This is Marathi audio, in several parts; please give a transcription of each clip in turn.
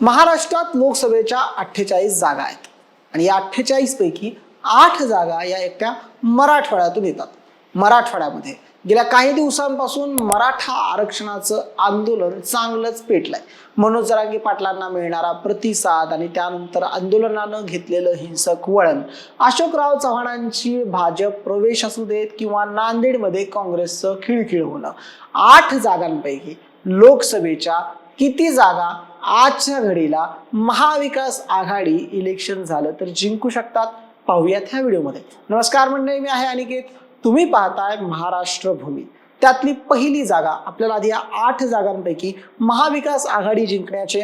महाराष्ट्रात लोकसभेच्या अठ्ठेचाळीस जागा आहेत. आणि या अठ्ठेचाळीसपैकी आठ जागा या एकट्या मराठवाड्यातून येतात. मराठवाड्यामध्ये गेल्या काही दिवसांपासून मराठा आरक्षणाचं आंदोलन चांगलंच पेटलंय. मनोज जरांगे पाटलांना मिळणारा प्रतिसाद आणि त्यानंतर आंदोलनानं घेतलेलं हिंसक वळण. अशोकराव चव्हाणांची भाजप प्रवेश असू देत किंवा नांदेडमध्ये काँग्रेसचं खिळखिळ होणं. आठ जागांपैकी लोकसभेच्या किती जागा? आजच्या घडीला महाविकास आघाडी इलेक्शन झालं तर जिंकू शकतात? पाहूयात ह्या व्हिडिओमध्ये. नमस्कार मंडळी मी आहे अनिकेत. तुम्ही पाहताय महाराष्ट्र भूमी. त्यातली पहिली जागा आपल्याला आधी या आठ जागांपैकी महाविकास आघाडी जिंकण्याचे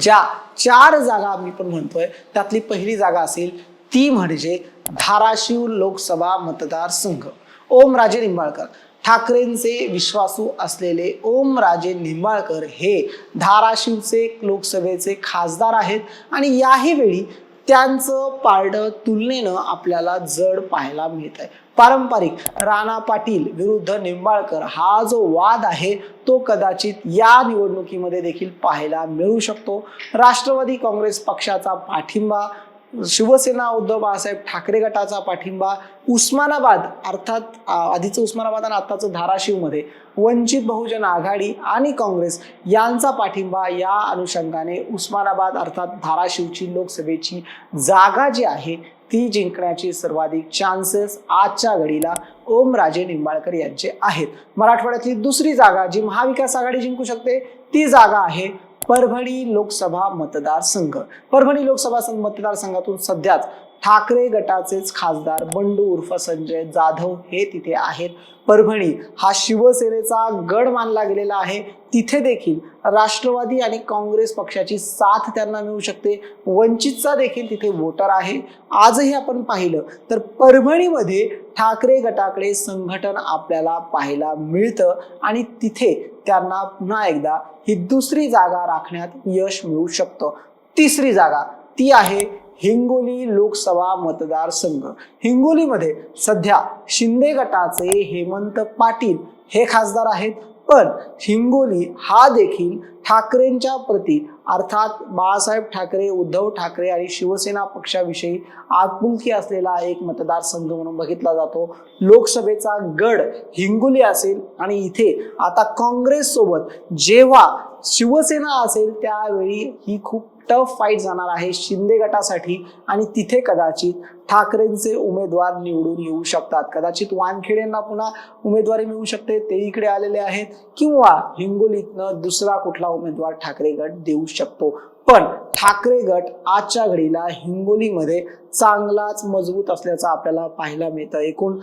ज्या चार जागा मी पण म्हणतोय त्यातली पहिली जागा असेल ती म्हणजे धाराशिव लोकसभा मतदारसंघ. ओमराजे निंबाळकर. ठाकरेंचे विश्वासू असलेले ओमराजे निंबाळकर हे धाराशिवचे लोकसभेचे खासदार आहेत आणि याही वेळी त्यांचं पारडं तुलनेनं आपल्याला जड पाहायला मिळत आहे. पारंपरिक राणा पाटील विरुद्ध निंबाळकर हा जो वाद आहे तो कदाचित या निवडणुकीमध्ये देखील पाहायला मिळू शकतो. राष्ट्रवादी काँग्रेस पक्षाचा पाठिंबा शिवसेना उद्धव बाळासाहेब ठाकरे गटाचा पाठिंबा उस्मानाबाद अर्थात आधीचं उस्मानाबाद आणि आताचं धाराशिवमध्ये वंचित बहुजन आघाडी आणि काँग्रेस यांचा पाठिंबा या अनुषंगाने उस्मानाबाद अर्थात धाराशिवची लोकसभेची जागा जी आहे ती जिंकण्याची सर्वाधिक चान्सेस आजच्या घडीला ओमराजे निंबाळकर यांचे आहेत. मराठवाड्यातली दुसरी जागा जी महाविकास आघाडी जिंकू शकते ती जागा आहे परभणी लोकसभा मतदारसंघ. परभणी लोकसभा मतदारसंघातून सध्याच ठाकरे गटाचेच खासदार बंडू उर्फ संजय जाधव हे तिथे आहेत. परभणी हा शिवसेनेचा गड मानला गेलेला आहे. तिथे देखील राष्ट्रवादी आणि काँग्रेस पक्षाची साथ त्यांना मिळू शकते. वंचितचा देखील तिथे वोटर आहे. आजही आपण पाहिलं तर परभणीमध्ये ठाकरे गटाकडे संघटन आपल्याला पाहायला मिळतं आणि तिथे त्यांना पुन्हा एकदा ही दुसरी जागा राखण्यात यश मिळू शकतं. तिसरी जागा ती आहे हिंगोली लोकसभा मतदारसंघ. हिंगोलीमध्ये सध्या शिंदे गटाचे हेमंत पाटील हे खासदार आहेत. पण हिंगोली हा देखील ठाकरेंच्या प्रती अर्थात बाळासाहेब ठाकरे उद्धव ठाकरे आणि शिवसेना पक्षाविषयी आपुलकी असलेला एक मतदारसंघ म्हणून बघितला जातो. लोकसभेचा गड हिंगोली असेल आणि इथे आता काँग्रेस सोबत जेव्हा शिवसेना असेल त्यावेळी ही खूप टफ फाईट जाणार आहे शिंदे गटासाठी आणि तिथे कदाचित ठाकरेंचे उमेदवार निवडून येऊ शकतात. कदाचित वानखेडेंना पुन्हा उमेदवारी मिळू शकते ते इकडे आलेले आहेत किंवा हिंगोलीतनं दुसरा कुठला उमेदवार ठाकरे गट देऊ शकतो. पण ठाकरे गट आजच्या घडीला हिंगोलीमध्ये चांगलाच मजबूत असल्याचं आपल्याला पाहायला मिळतं. एकूण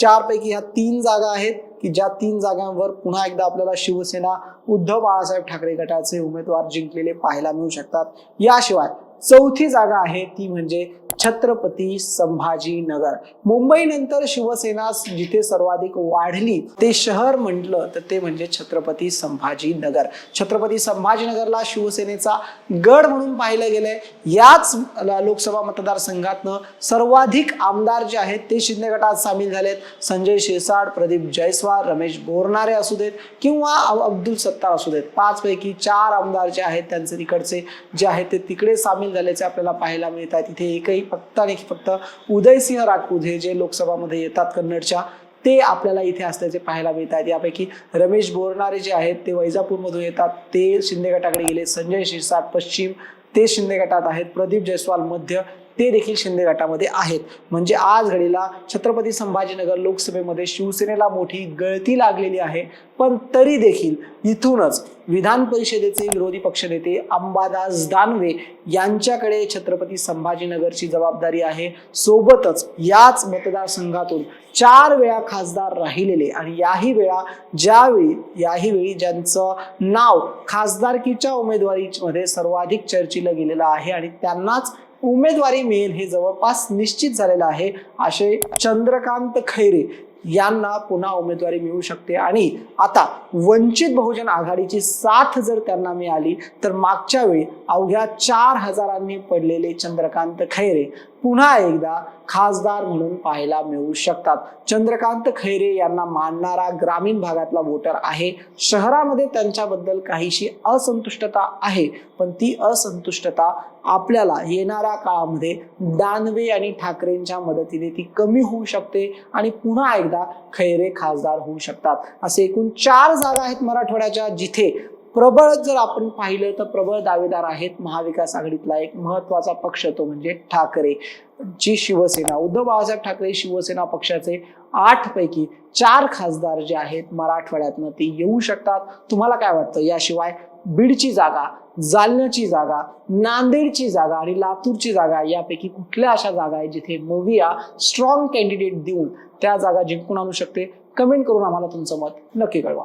चारपैकी ह्या तीन जागा आहेत की ज्या तीन जागांवर पुन्हा एकदा आपल्याला शिवसेना उद्धव बाळासाहेब ठाकरे गटाचे उमेदवार जिंकलेले पाहायला मिळू शकतात. याशिवाय चौथी जागा आहे ती म्हणजे छत्रपती संभाजीनगर. मुंबईनंतर शिवसेना जिथे सर्वाधिक वाढली ते शहर म्हटलं तर ते म्हणजे छत्रपती संभाजीनगर. छत्रपती संभाजीनगरला शिवसेनेचा गड म्हणून पाहिलं गेलंय. याच लोकसभा मतदारसंघातनं सर्वाधिक आमदार जे आहेत ते शिंदे गटात सामील झालेत. संजय शिरसाट प्रदीप जयस्वाल रमेश बोरणारे असू देत किंवा अब्दुल सत्तार असू देत. पाच पैकी चार आमदार जे आहेत त्यांचे तिकडचे जे आहेत ते तिकडे सामील झाल्याचे आपल्याला पाहायला मिळतात तिथे एकही फक्त आणि फक्त उदयसिंह राजपूत हे जे लोकसभामध्ये येतात कन्नडच्या ते आपल्याला इथे असल्याचे पाहायला मिळत आहेत यापैकी रमेश बोरणारे जे आहेत ते वैजापूरमधून येतात. ते शिंदे गटाकडे गेले. संजय शिरसाट पश्चिम ते शिंदे गटात आहेत. प्रदीप जयस्वाल मध्य ते देखील शिंदे गटामध्ये आहेत. म्हणजे आज घडीला छत्रपती संभाजीनगर लोकसभेमध्ये शिवसेनेला मोठी गळती लागलेली आहे. पण तरी देखील इथूनच विधान परिषदेचे विरोधी पक्षनेते अंबादास दानवे यांच्याकडे छत्रपती संभाजीनगरची जबाबदारी आहे. सोबतच याच मतदारसंघातून चार वेळा खासदार राहिलेले आणि याही वेळा ज्यावेळी याही वेळी ज्यांचं नाव खासदारकीच्या उमेदवारीमध्ये सर्वाधिक चर्चिलं गेलेलं आहे आणि त्यांनाच उमेदवारी मिळेल हे जवळपास निश्चित झालेलं आहे. असे चंद्रकांत खैरे यांना पुन्हा उमेदवारी मिळू शकते. आणि आता वंचित बहुजन आघाडीची साथ जर त्यांना मिळाली तर मागच्या वेळी अवघ्या चार हजारांनी पडलेले चंद्रकांत खैरे पुन्हा एकदा खासदार म्हणून पाहायला मिळू शकतात. चंद्रकांत खैरे यांना मानणारा ग्रामीण भागातला वोटर आहे. शहरामध्ये त्यांच्याबद्दल काहीशी असंतुष्टता आहे पण ती असंतुष्टता आपल्याला येणाऱ्या काळामध्ये दानवे आणि ठाकरेंच्या मदतीने ती कमी होऊ शकते आणि पुन्हा एकदा खैरे खासदार होऊ शकतात. असे एकूण चार जागा आहेत मराठवाड्याच्या जिथे प्रबळ जर आपण पाहिलं तर प्रबळ दावेदार आहेत महाविकास आघाडीतला एक महत्त्वाचा पक्ष तो म्हणजे ठाकरे. जी शिवसेना उद्धव बाळासाहेब ठाकरे शिवसेना पक्षाचे आठ पैकी चार खासदार जे आहेत मराठवाड्यातनं ते येऊ शकतात. तुम्हाला काय वाटतं? याशिवाय बीडची जागा जालन्याची जागा नांदेडची जागा आणि लातूरची जागा यापैकी कुठल्या अशा जागा आहेत जिथे मविया स्ट्रॉंग कॅन्डिडेट देऊन त्या जागा जिंकून आणू शकते? कमेंट करून आम्हाला तुमचं मत नक्की कळवा.